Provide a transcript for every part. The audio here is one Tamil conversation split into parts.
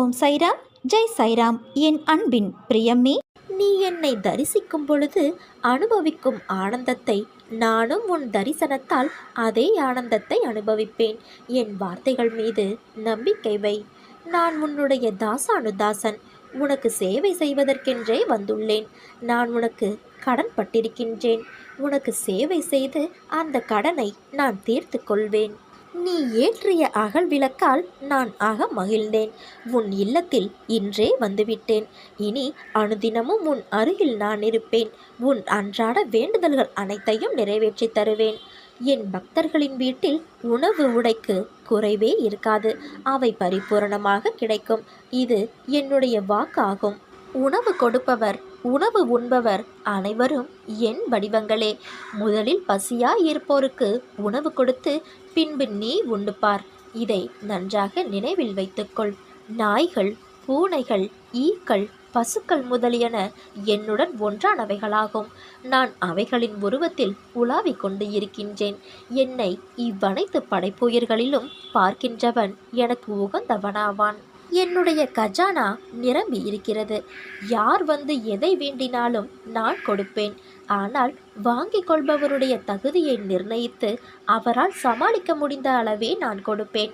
ஓம் சைராம் ஜெய் சைராம். என் அன்பின் பிரியமே நீ என்னை தரிசிக்கும் பொழுது அனுபவிக்கும் ஆனந்தத்தை நானும் உன் தரிசனத்தால் அதே ஆனந்தத்தை அனுபவிப்பேன். என் வார்த்தைகள் மீது நம்பிக்கை வை. நான் உன்னுடைய தாசானுதாசன். உனக்கு சேவை செய்வதற்கென்றே வந்துள்ளேன். நான் உனக்கு கடன் பட்டிருக்கின்றேன். உனக்கு சேவை செய்து அந்த கடனை நான் தீர்த்து கொள்வேன். நீ ஏற்றிய அகல் விளக்கால் நான் ஆக மகிழ்ந்தேன். உன் இல்லத்தில் இன்றே வந்துவிட்டேன். இனி அனுதினமும் உன் அருகில் நான் இருப்பேன். உன் அன்றாட வேண்டுதல்கள் அனைத்தையும் நிறைவேற்றித் தருவேன். என் பக்தர்களின் வீட்டில் உணவு உடைக்கு குறைவே இருக்காது. அவை பரிபூரணமாக கிடைக்கும். இது என்னுடைய வாக்காகும். உணவு கொடுப்பவர் உணவு உண்பவர் அனைவரும் என் வடிவங்களே. முதலில் பசியாய் இருப்போருக்கு உணவு கொடுத்து பின்பு நீ உண்டு பார் இதை நன்றாக நினைவில் வைத்துக்கொள். நாய்கள் பூனைகள் ஈக்கள் பசுக்கள் முதலியன என்னுடன் ஒன்றானவைகளாகும். நான் அவைகளின் உருவத்தில் உலாவிக் கொண்டு இருக்கின்றேன். என்னை இவ்வனைத்து படைப்புயிர்களிலும் பார்க்கின்றவன் எனக்கு உகந்தவனாவான். என்னுடைய கஜானா நிரம்பி இருக்கிறது. யார் வந்து எதை வேண்டினாலும் நான் கொடுப்பேன். ஆனால் வாங்கிக் கொள்பவருடைய தகுதியை நிர்ணயித்து அவரால் சமாளிக்க முடிந்த அளவே நான் கொடுப்பேன்.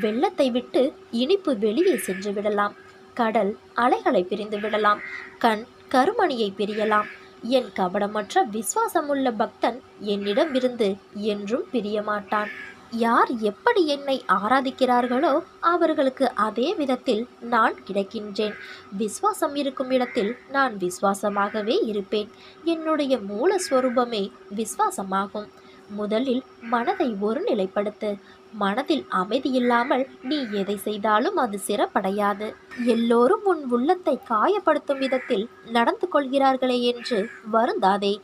வெள்ளத்தை விட்டு இனிப்பு வெளியே சென்று விடலாம். கடல் அலைகளை பிரிந்து விடலாம். கண் கருமணியை பிரியலாம். என் கபடமற்ற விசுவாசமுள்ள பக்தன் என்னிடமிருந்து என்றும் பிரியமாட்டான். யார் எப்படி என்னை ஆராதிக்கிறார்களோ அவர்களுக்கு அதே விதத்தில் நான் கிடைக்கின்றேன். விசுவாசம் இருக்கும் இடத்தில் நான் விசுவாசமாகவே இருப்பேன். என்னுடைய மூல ஸ்வரூபமே விசுவாசமாகும். முதலில் மனதை ஒருநிலைப்படுத்து மனதில் அமைதி இல்லாமல் நீ எதை செய்தாலும் அது சிறப்படையாது. எல்லோரும் உன் உள்ளத்தை காயப்படுத்தும் விதத்தில் நடந்து கொள்கிறார்களே என்று வருந்தாதே.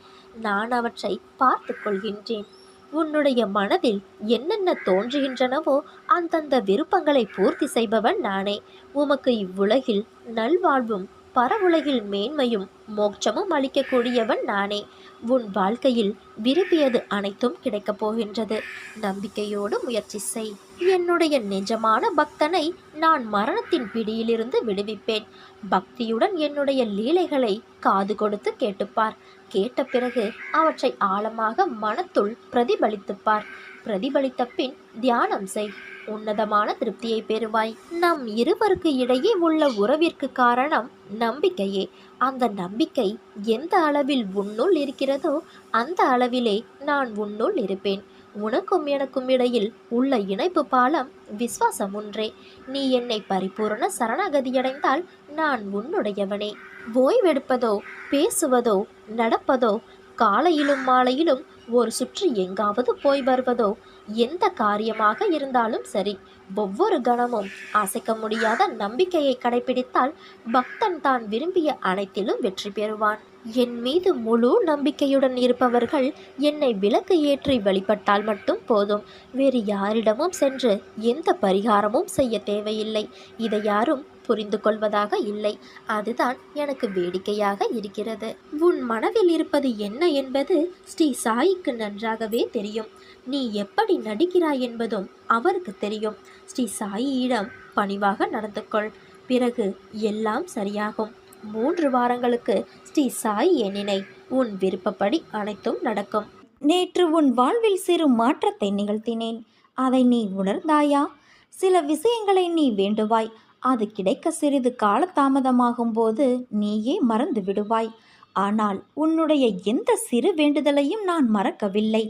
நான் அவற்றை பார்த்து கொள்கின்றேன். உன்னுடைய மனதில் என்னென்ன தோன்றுகின்றனவோ அந்தந்த விருப்பங்களை பூர்த்தி செய்பவன் நானே. உமக்கு இவ்வுலகில் நல்வாழ்வும் பரவுலகில் மேன்மையும் மோட்சமும் அளிக்கக்கூடியவன் நானே. உன் வாழ்க்கையில் விரும்பியது அனைத்தும் கிடைக்கப் போகின்றது. நம்பிக்கையோடு முயற்சி செய். என்னுடைய நிஜமான பக்தனை நான் மரணத்தின் பிடியிலிருந்து விடுவிப்பேன். பக்தியுடன் என்னுடைய லீலைகளை காது கொடுத்து கேட்டுப்பார். கேட்ட பிறகு அவற்றை ஆழமாக மனத்துள் பிரதிபலித்துப்பார். பிரதிபலித்த பின் தியானம் செய். உன்னதமான திருப்தியை பெறுவாய். நம் இருவருக்கு இடையே உள்ள உறவிற்கு காரணம் நம்பிக்கையே. அந்த நம்பிக்கை எந்த அளவில் உன்னுள் இருக்கிறதோ அந்த அளவிலே நான் உன்னுள் இருப்பேன். உனக்கும் எனக்கும் இடையில் உள்ள இணைப்பு பாலம் விஸ்வாசம் ஒன்றே. நீ என்னை பரிபூரண சரணாகதியடைந்தால் நான் உன்னுடையவனே. ஓய்வெடுப்பதோ பேசுவதோ நடப்பதோ காலையிலும் மாலையிலும் ஒரு சுற்று எங்காவது போய் வருவதோ எந்த காரியமாக இருந்தாலும் சரி ஒவ்வொரு கணமும் அசைக்க முடியாத நம்பிக்கையை கடைபிடித்தால் பக்தன் தான் விரும்பிய அனைத்திலும் வெற்றி பெறுவான். என் மீது முழு நம்பிக்கையுடன் இருப்பவர்கள் என்னை விளக்கு ஏற்றி வழிபட்டால் மட்டும் போதும். வேறு யாரிடமும் சென்று எந்த பரிகாரமும் செய்ய தேவையில்லை. இதை யாரும் புரிந்து கொள்வதாக இல்லை. அதுதான் எனக்கு வேடிக்கையாக இருக்கிறது. உன் மனதில் இருப்பது என்ன என்பது ஸ்ரீ சாயிக்கு நன்றாகவே தெரியும். நீ எப்படி நடிக்கிறாய் என்பதும் அவருக்கு தெரியும். ஸ்ரீ சாயியிடம் பணிவாக நடந்து கொள் பிறகு எல்லாம் சரியாகும். மூன்று வாரங்களுக்கு ஸ்ரீ சாய் என்னினை உன் விருப்பப்படி அனைத்தும் நடக்கும். நேற்று உன் வாழ்வில் சிறு மாற்றத்தை நிகழ்த்தினேன். அதை நீ உணர்ந்தாயா? சில விஷயங்களை நீ வேண்டுவாய். அது கிடைக்க சிறிது காலதாமதமாகும் போது நீயே மறந்து விடுவாய். ஆனால் உன்னுடைய எந்த சிறு வேண்டுதலையும் நான் மறக்கவில்லை.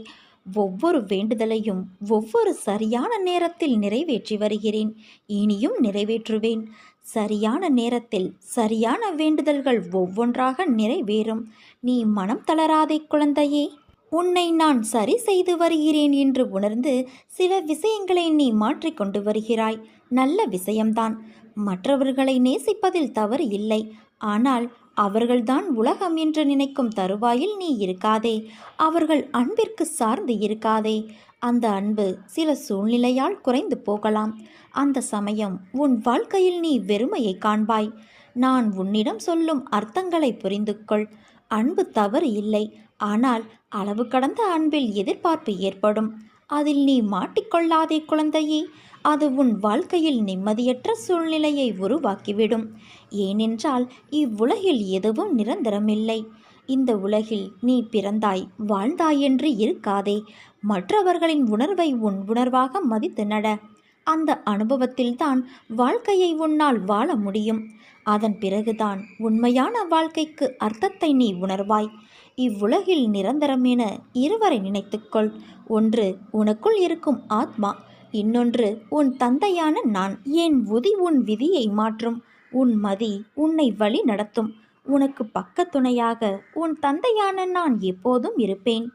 ஒவ்வொரு வேண்டுதலையும் ஒவ்வொரு சரியான நேரத்தில் நிறைவேற்றி வருகிறேன். இனியும் நிறைவேற்றுவேன். சரியான நேரத்தில் சரியான வேண்டுதல்கள் ஒவ்வொன்றாக நிறைவேறும். நீ மனம் தளராதே குழந்தையே. உன்னை நான் சரி செய்து வருகிறேன் என்று உணர்ந்து சில விஷயங்களை நீ மாற்றிக்கொண்டு வருகிறாய். நல்ல விஷயம்தான். மற்றவர்களை நேசிப்பதில் தவறு இல்லை. ஆனால் அவர்கள்தான் உலகம் என்று நினைக்கும் தருவாயில் நீ இருக்காதே. அவர்கள் அன்பிற்கு சார்ந்து இருக்காதே. அந்த அன்பு சில சூழ்நிலையால் குறைந்து போகலாம். அந்த சமயம் உன் வாழ்க்கையில் நீ வெறுமையை காண்பாய். நான் உன்னிடம் சொல்லும் அர்த்தங்களை புரிந்து கொள் அன்பு தவறு இல்லை. ஆனால் அளவு கடந்த அன்பில் எதிர்பார்ப்பு ஏற்படும். அதில் நீ மாட்டிக்கொள்ளாதே குழந்தையே. அது உன் வாழ்க்கையில் நிம்மதியற்ற சூழ்நிலையை உருவாக்கிவிடும். ஏனென்றால் இவ்வுலகில் எதுவும் நிரந்தரமில்லை. இந்த உலகில் நீ பிறந்தாய் வாழ்ந்தாய் என்று இருக்காதே. மற்றவர்களின் உணர்வை உன் உணர்வாக மதித்து நட. அந்த அனுபவத்தில்தான் வாழ்க்கையை உன்னால் வாழ முடியும். அதன் பிறகுதான் உண்மையான வாழ்க்கைக்கு அர்த்தத்தை நீ உணர்வாய். இவ்வுலகில் நிரந்தரம் என இருவரை நினைத்துக்கொள். ஒன்று உனக்குள் இருக்கும் ஆத்மா. இன்னொன்று உன் தந்தையான நான் என் உதி உன் விதியை மாற்றும்? உன் மதி உன்னை வழி நடத்தும். உனக்கு பக்கத்துணையாக உன் தந்தையான நான் எப்போதும் இருப்பேன்.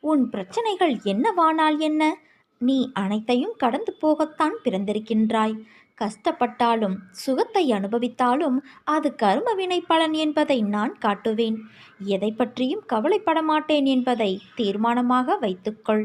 உன் பிரச்சனைகள் என்னவானால் என்ன? நீ அனைத்தையும் கடந்து போகத்தான் பிறந்திருக்கின்றாய். கஷ்டப்பட்டாலும் சுகத்தை அனுபவித்தாலும் அது கர்மவினை பலன் என்பதை நான் காட்டுவேன். எதை பற்றியும் கவலைப்பட மாட்டேன் என்பதை தீர்மானமாக வைத்துக்கொள்.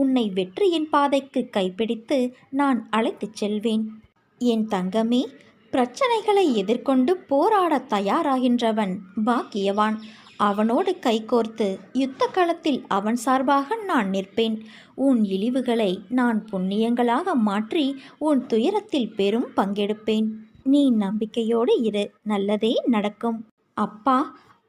உன்னை வெற்றியின் பாதைக்கு கைப்பிடித்து நான் அழைத்துச் செல்வேன். என் தங்கமே பிரச்சனைகளை எதிர்கொண்டு போராட தயாராகின்றவன் பாக்கியவான். அவனோடு கைகோர்த்து யுத்த களத்தில் அவன் சார்பாக நான் நிற்பேன். உன் இழிவுகளை நான் புண்ணியங்களாக மாற்றி உன் துயரத்தில் பெரும் பங்கெடுப்பேன். நீ நம்பிக்கையோடு இரு நல்லதே நடக்கும். அப்பா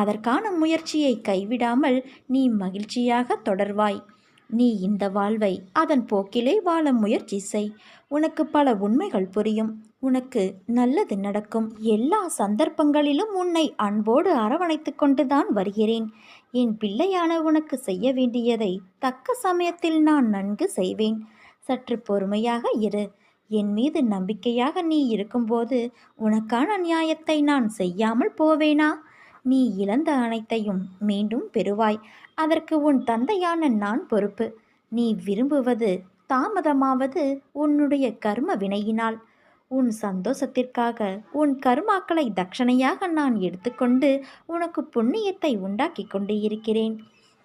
அதற்கான முயற்சியை கைவிடாமல் நீ மகிழ்ச்சியாக தொடர்வாய். நீ இந்த வாழ்வை அதன் போக்கிலே வாழ முயற்சி செய். உனக்கு பல உண்மைகள் புரியும். உனக்கு நல்லது நடக்கும். எல்லா சந்தர்ப்பங்களிலும் உன்னை அன்போடு அரவணைத்து கொண்டுதான் வருகிறேன். என் பிள்ளையான உனக்கு செய்ய வேண்டியதை தக்க சமயத்தில் நான் நன்கு செய்வேன். சற்று பொறுமையாக இரு. என் மீது நம்பிக்கையாக நீ இருக்கும்போது உனக்கான நியாயத்தை நான் செய்யாமல் போவேனா? நீ இழந்த அனைத்தையும் மீண்டும் பெறுவாய். அதற்கு உன் தந்தையான நான் பொறுப்பு. நீ விரும்புவது தாமதமாவது உன்னுடைய கர்ம வினையினால். உன் சந்தோஷத்திற்காக உன் கர்மாக்களை தட்சணையாக நான் எடுத்துக்கொண்டு உனக்கு புண்ணியத்தை உண்டாக்கி கொண்டு இருக்கிறேன்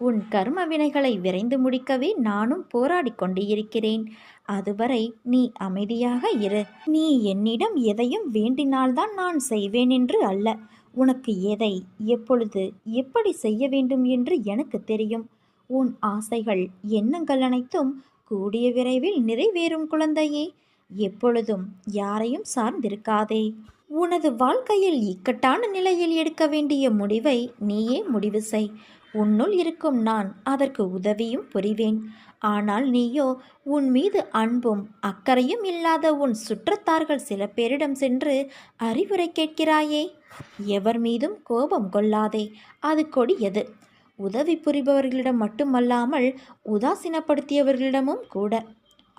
உன் கர்ம வினைகளை விரைந்து முடிக்கவே நானும் போராடி கொண்டு இருக்கிறேன் அதுவரை நீ அமைதியாக இரு. நீ என்னிடம் எதையும் வேண்டினால்தான் நான் செய்வேன் என்று அல்ல. உனக்கு எதை எப்பொழுது எப்படி செய்ய வேண்டும் என்று எனக்கு தெரியும். உன் ஆசைகள் எண்ணங்கள் அனைத்தும் கூடிய விரைவில் நிறைவேறும் குழந்தையே. எப்பொழுதும் யாரையும் சார்ந்திருக்காதே. உனது வாழ்க்கையில் இக்கட்டான நிலையில் எடுக்க வேண்டிய முடிவை நீயே முடிவு செய். உன்னுள் இருக்கும் நான் அதற்கு உதவியும் புரிவேன். ஆனால் நீயோ உன் மீது அன்பும் அக்கறையும் இல்லாத உன் சுற்றத்தார்கள் சில பேரிடம் சென்று அறிவுரை கேட்கிறாயே? எவர் மீதும் கோபம் கொள்ளாதே அது கொடியது. உதவி புரிபவர்களிடம் மட்டுமல்லாமல் உதாசீனப்படுத்தியவர்களிடமும் கூட.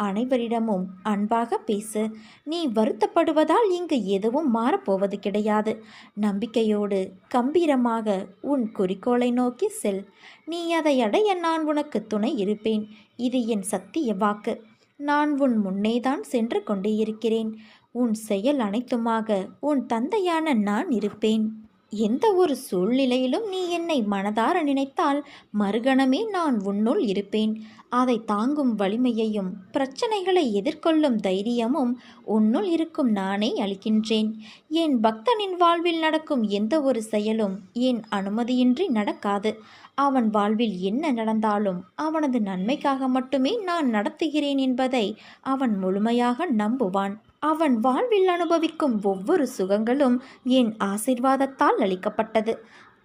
அனைவரிடமும் அன்பாக பேசு. நீ வருத்தப்படுவதால் இங்கு எதுவும் மாறப்போவது கிடையாது. நம்பிக்கையோடு கம்பீரமாக உன் குறிக்கோளை நோக்கி செல். நீ அதை அடைய நான் உனக்கு துணை இருப்பேன். இது என் சத்திய வாக்கு. நான் உன் முன்னேதான் சென்று கொண்டே இருக்கிறேன். உன் செயல் அனைத்துமாக உன் தந்தையான நான் இருப்பேன். எந்த ஒரு சூழ்நிலையிலும் நீ என்னை மனதார நினைத்தால் மறுகணமே நான் உன்னுள் இருப்பேன். அதை தாங்கும் வலிமையையும் பிரச்சனைகளை எதிர்கொள்ளும் தைரியமும் உன்னுள் இருக்கும் நானே அளிக்கின்றேன். என் பக்தனின் வாழ்வில் நடக்கும் எந்த ஒரு செயலும் என் அனுமதியின்றி நடக்காது. அவன் வாழ்வில் என்ன நடந்தாலும் அவனது நன்மைக்காக மட்டுமே நான் நடத்துகிறேன் என்பதை அவன் முழுமையாக நம்புவான். அவன் வாழ்வில் அனுபவிக்கும் ஒவ்வொரு சுகங்களும் என் ஆசிர்வாதத்தால் அளிக்கப்பட்டது.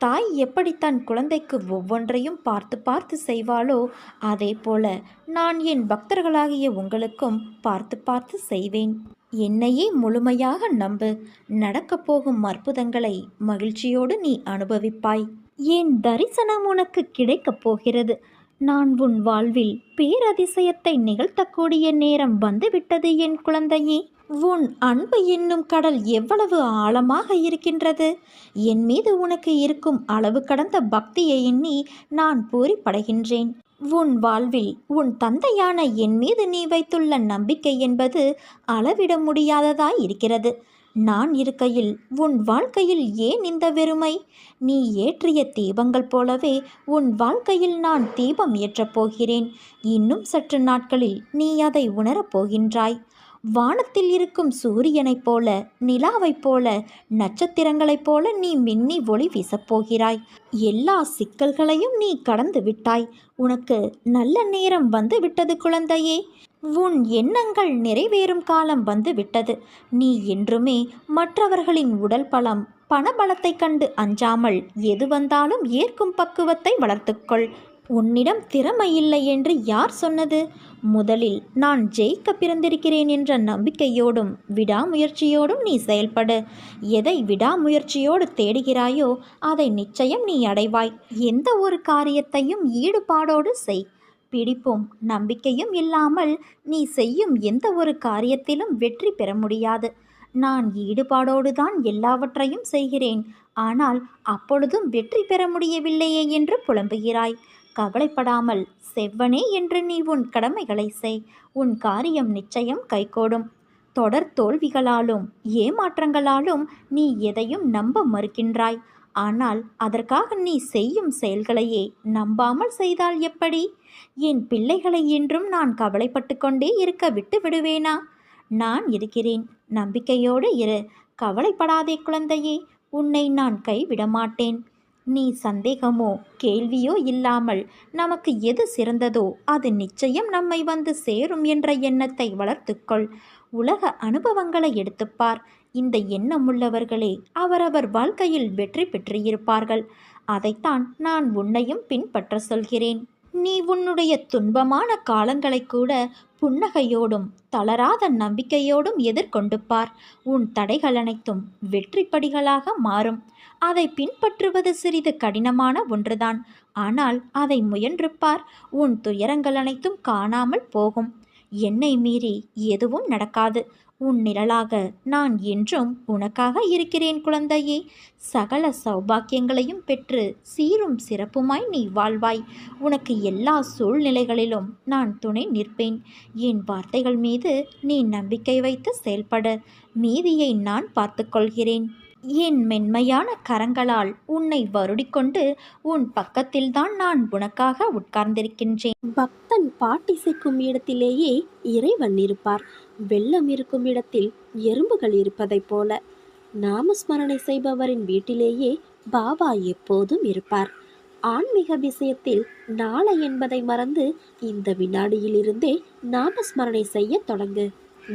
தாய் எப்படி தன் குழந்தைக்கு ஒவ்வொன்றையும் பார்த்து பார்த்து செய்வாளோ அதே போல நான் என் பக்தர்களாகிய உங்களுக்கும் பார்த்து பார்த்து செய்வேன். என்னையே முழுமையாக நம்பு. நடக்கப் போகும் அற்புதங்களை மகிழ்ச்சியோடு நீ அனுபவிப்பாய். என் தரிசனம் உனக்கு கிடைக்கப் போகிறது. நான் உன் வாழ்வில் பேரதிசயத்தை நிகழ்த்தக்கூடிய நேரம் வந்துவிட்டது என் குழந்தையே. உன் அன்பு என்னும் கடல் எவ்வளவு ஆழமாக இருக்கின்றது? என் மீது உனக்கு இருக்கும் அளவு கடந்த பக்தியை எண்ணி நான் பூரிப்படைகின்றேன். உன் வாழ்வில் உன் தந்தையான என் மீது நீ வைத்துள்ள நம்பிக்கை என்பது அளவிட முடியாததாய் இருக்கிறது. நான் இருக்கையில் உன் வாழ்க்கையில் ஏன் இந்த வெறுமை? நீ ஏற்றிய தீபங்கள் போலவே உன் வாழ்க்கையில் நான் தீபம் ஏற்றப் போகிறேன். இன்னும் சற்று நாட்களில் நீ அதை உணரப் போகின்றாய். வானத்தில் இருக்கும் சூரியனைப் போல நிலாவைப் போல நட்சத்திரங்களைப் போல நீ மின்னி ஒளி வீசப்போகிறாய் எல்லா சிக்கல்களையும் நீ கடந்து விட்டாய். உனக்கு நல்ல நேரம் வந்து விட்டது குழந்தையே. உன் எண்ணங்கள் நிறைவேறும் காலம் வந்து விட்டது. நீ என்றுமே மற்றவர்களின் உடல் பலம் பணபலத்தை கண்டு அஞ்சாமல் எது வந்தாலும் ஏற்கும் பக்குவத்தை வளர்த்துக்கொள். உன்னிடம் திறமை இல்லை என்று யார் சொன்னது? முதலில் நான் ஜெயிக்க பிறந்திருக்கிறேன் என்ற நம்பிக்கையோடும் விடாமுயற்சியோடும் நீ செயல்படு. எதை விடாமுயற்சியோடு தேடுகிறாயோ அதை நிச்சயம் நீ அடைவாய். எந்த ஒரு காரியத்தையும் ஈடுபாடோடு செய். பிடிப்பும் நம்பிக்கையும் இல்லாமல் நீ செய்யும் எந்த ஒரு காரியத்திலும் வெற்றி பெற முடியாது. நான் ஈடுபாடோடு தான் எல்லாவற்றையும் செய்கிறேன். ஆனால் அப்பொழுதும் வெற்றி பெற முடியவில்லையே என்று புலம்புகிறாய். கவலைப்படாமல் செவ்வனே என்று நீ உன் கடமைகளை செய். உன் காரியம் நிச்சயம் கைகோடும். தொடர் தோல்விகளாலும் ஏமாற்றங்களாலும் நீ எதையும் நம்ப மறுக்கின்றாய். ஆனால் அதற்காக நீ செய்யும் செயல்களையே நம்பாமல் செய்தால் எப்படி? என் பிள்ளைகளை என்றும் நான் கவலைப்பட்டு கொண்டே இருக்க விட்டு விடுவேனா? நான் இருக்கிறேன் நம்பிக்கையோடு இரு. கவலைப்படாதே குழந்தையே. உன்னை நான் கைவிட மாட்டேன் நீ சந்தேகமோ கேள்வியோ இல்லாமல் நமக்கு எது சிறந்ததோ அது நிச்சயம் நம்மை வந்து சேரும் என்ற எண்ணத்தை வளர்த்துக்கொள் உலக அனுபவங்களை எடுத்துப்பார் இந்த எண்ணமுள்ளவர்களே அவரவர் வாழ்க்கையில் வெற்றி பெற்றிருப்பார்கள். அதைத்தான் நான் உன்னையும் பின்பற்ற சொல்கிறேன். நீ உன்னுடைய துன்பமான காலங்களை கூட புன்னகையோடும் தளராத நம்பிக்கையோடும் எதிர்கொண்டு பார். உன் தடைகள் அனைத்தும் வெற்றிப்படிகளாக மாறும். அதை பின்பற்றுவது சிறிது கடினமான ஒன்றுதான். ஆனால் அதை முயன்று பார். உன் துயரங்கள் அனைத்தும் காணாமல் போகும். என்னை மீறி எதுவும் நடக்காது. உன் நிழலாக நான் என்றும் உனக்காக இருக்கிறேன் குழந்தையே. சகல சௌபாக்கியங்களையும் பெற்று சீரும் சிறப்புமாய் நீ வாழ்வாய். உனக்கு எல்லா சூழ்நிலைகளிலும் நான் துணை நிற்பேன். என் வார்த்தைகள் மீது நீ நம்பிக்கை வைத்து செயல்பட. மீதியை நான் பார்த்துக்கொள்கிறேன். என் மென்மையான கரங்களால் உன்னை வருடிக்கொண்டு உன் பக்கத்தில்தான் நான் உனக்காக உட்கார்ந்திருக்கின்றேன். பக்தன் பாட்டிசைக்கும் இடத்திலேயே இறைவன் இருப்பார். வெள்ளம் இருக்கும் இடத்தில் எறும்புகள் இருப்பதைப் போல. நாமஸ்மரணை செய்பவரின் வீட்டிலேயே பாபா எப்போதும் இருப்பார். ஆன்மீக விஷயத்தில் நாளை என்பதை மறந்து இந்த வினாடியிலிருந்தே நாமஸ்மரணை செய்ய தொடங்கு.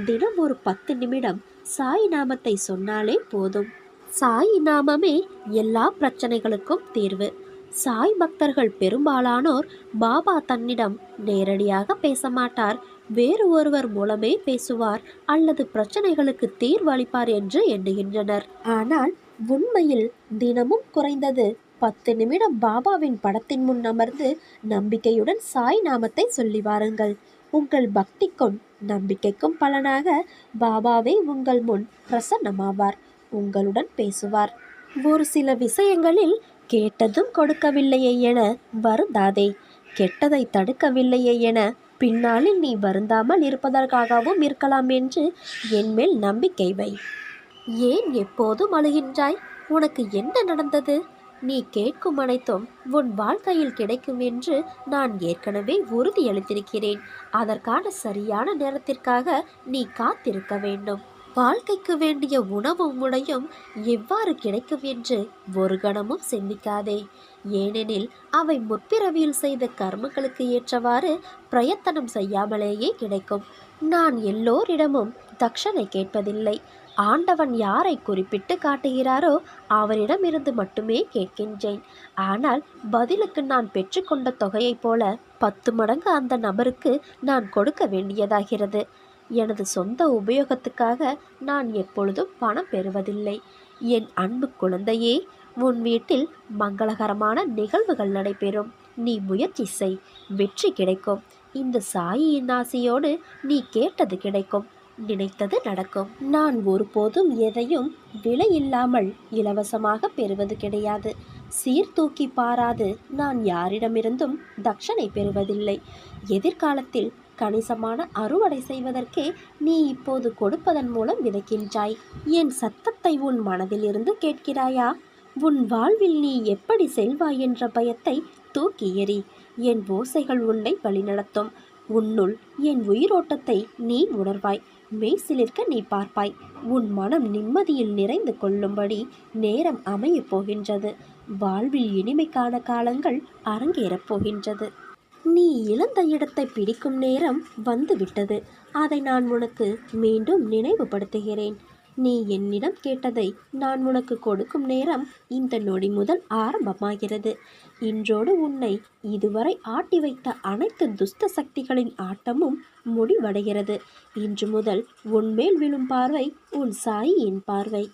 தினம் ஒரு பத்து நிமிடம் சாய் நாமத்தை சொன்னாலே போதும். சாய் நாமமே எல்லா பிரச்சனைகளுக்கும் தீர்வு. சாய் பக்தர்கள் பெரும்பாலானோர் பாபா தன்னிடம் நேரடியாக பேச மாட்டார். வேறு ஒருவர் மூலமே பேசுவார் அல்லது பிரச்சனைகளுக்கு தீர்வு அளிப்பார் என்று எண்ணுகின்றனர். ஆனால் உண்மையில் தினமும் குறைந்தது பத்து நிமிடம் பாபாவின் படத்தின் முன் அமர்ந்து நம்பிக்கையுடன் சாய் நாமத்தை சொல்லி வாருங்கள். உங்கள் பக்திக்கும் நம்பிக்கைக்கும் பலனாக பாபாவே உங்கள் முன் பிரசன்னமாவார். உங்களுடன் பேசுவார். ஒரு சில விஷயங்களில் கேட்டதும் கொடுக்கவில்லையே என வருந்தாதே. கெட்டதை தடுக்கவில்லையே என பின்னாளில் நீ வருந்தாமல் இருப்பதற்காகவும் இருக்கலாம் என்று என்மேல் நம்பிக்கை வை. ஏன் எப்போதும் அழுகின்றாய்? உனக்கு என்ன நடந்தது? நீ கேட்கும் அனைத்தும் உன் வாழ்க்கையில் கிடைக்கும் என்று நான் ஏற்கனவே உறுதியளித்திருக்கிறேன் அதற்கான சரியான நேரத்திற்காக நீ காத்திருக்க வேண்டும். வாழ்க்கைக்கு வேண்டிய உணவும் உடையும் எவ்வாறு கிடைக்கும் என்று ஒரு கணமும் சிந்திக்காதே. ஏனெனில் அவை முற்பிறவியில் செய்த கர்மங்களுக்கு ஏற்றவாறு பிரயத்தனம் செய்யாமலேயே கிடைக்கும். நான் எல்லோரிடமும் தக்ஷனை கேட்பதில்லை. ஆண்டவன் யாரை குறிப்பிட்டு காட்டுகிறாரோ அவரிடமிருந்து மட்டுமே கேட்கின்றேன். ஆனால் பதிலுக்கு நான் பெற்றுக்கொண்ட தொகையைப் போல பத்து மடங்கு அந்த நபருக்கு நான் கொடுக்க வேண்டியதாகிறது. எனது சொந்த உபயோகத்துக்காக நான் எப்பொழுதும் பணம் பெறுவதில்லை. என் அன்பு குழந்தையே உன் வீட்டில் மங்களகரமான நிகழ்வுகள் நடைபெறும். நீ முயற்சி செய். வெற்றி கிடைக்கும். இந்த சாயியின் ஆசையோடு நீ கேட்டது கிடைக்கும். நினைத்தது நடக்கும். நான் ஒருபோதும் எதையும் விலை இல்லாமல் இலவசமாக பெறுவது கிடையாது. சீர்தூக்கி பாராது. நான் யாரிடமிருந்தும் தட்சணை பெறுவதில்லை. எதிர்காலத்தில் கணிசமான அறுவடை செய்வதற்கே நீ இப்போது கொடுப்பதன் மூலம் விதைக்கின்றாய். என் சத்தத்தை உன் மனதிலிருந்து கேட்கிறாயா? உன் வாழ்வில் நீ எப்படி செல்வாய் என்ற பயத்தை தூக்கி எறி என் ஓசைகள் உன்னை வழிநடத்தும். உன்னுள் என் உயிரோட்டத்தை நீ உணர்வாய். மெய்சிலிருக்க நீ பார்ப்பாய். உன் மனம் நிம்மதியில் நிறைந்து கொள்ளும்படி நேரம் அமையப் போகின்றது. வாழ்வில் இனிமைக்கான காலங்கள் அரங்கேறப் போகின்றது. நீ இழந்த இடத்தை பிடிக்கும் நேரம் வந்துவிட்டது. அதை நான் உனக்கு மீண்டும் நினைவுபடுத்துகிறேன். நீ என்னிடம் கேட்டதை நான் உனக்கு கொடுக்கும் நேரம் இந்த நொடி முதல் ஆரம்பமாகிறது. இன்றோடு உன்னை இதுவரை ஆட்டி வைத்த அனைத்து துஷ்ட சக்திகளின் ஆட்டமும் முடிவடைகிறது. இன்று முதல் உன்மேல் விழும் பார்வை உன் சாயியின் பார்வை.